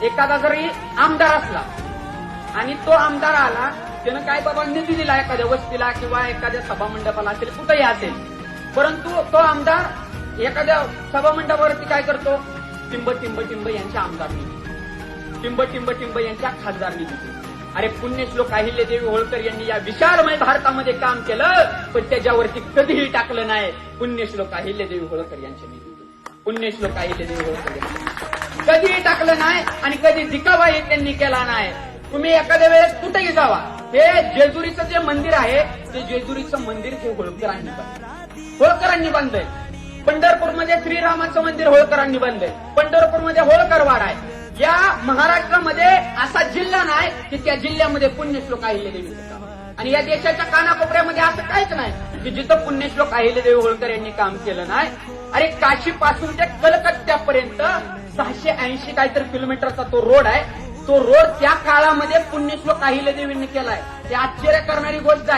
एखादा जरी आमदार असला आणि तो आमदार आला त्यानं काय बाबा निधी दिला एखाद्या वस्तीला किंवा एखाद्या सभामंडपाला असेल कुठेही असेल परंतु तो आमदार एखाद्या सभामंडपावरती काय करतो? टिंब टिंब टिंब यांच्या आमदार निधी टिंब टिंब टिंब यांच्या खासदार निधी अरे पुण्यश्लोक अहिल्यादेवी होळकर यांनी या विशालमय भारतामध्ये काम केलं पण त्याच्यावरती कधीही टाकलं नाही. पुण्यश्लोक अहिल्यादेवी होळकर यांच्या निधी पुण्यश्लोक अहिल्यादेवी होळकर यांनी कधीही टाकलं नाही आणि कधी दिखावाही त्यांनी केला नाही. तुम्ही एखाद्या वेळेस कुठेही जावा. हे जेजुरीचं जे मंदिर आहे ते जेजुरीचं मंदिर हे होळकरांनी बांधलं. होळकरांनी बांधलंय. पंढरपूरमध्ये श्रीरामाचं मंदिर होळकरांनी बांधलंय. पंढरपूरमध्ये होळकरवाड आहे. या महाराष्ट्रामध्ये असा जिल्हा नाही की त्या जिल्ह्यामध्ये पुण्यश्लोक आहिले देवी आणि या देशाच्या कानाकोपऱ्यामध्ये असं काहीच नाही की जिथं पुण्यश्लोक अहिल्यादेवी होळकर यांनी काम केलं नाही. अरे काशी पासून ते कलकत्त्यापर्यंत सहाशे ऐंशी काहीतरी किलोमीटरचा तो रोड आहे. तो रोड त्या काळामध्ये पुण्यश्लोक अहिल्यादेवींनी केलाय. ते आश्चर्य करणारी गोष्ट आहे.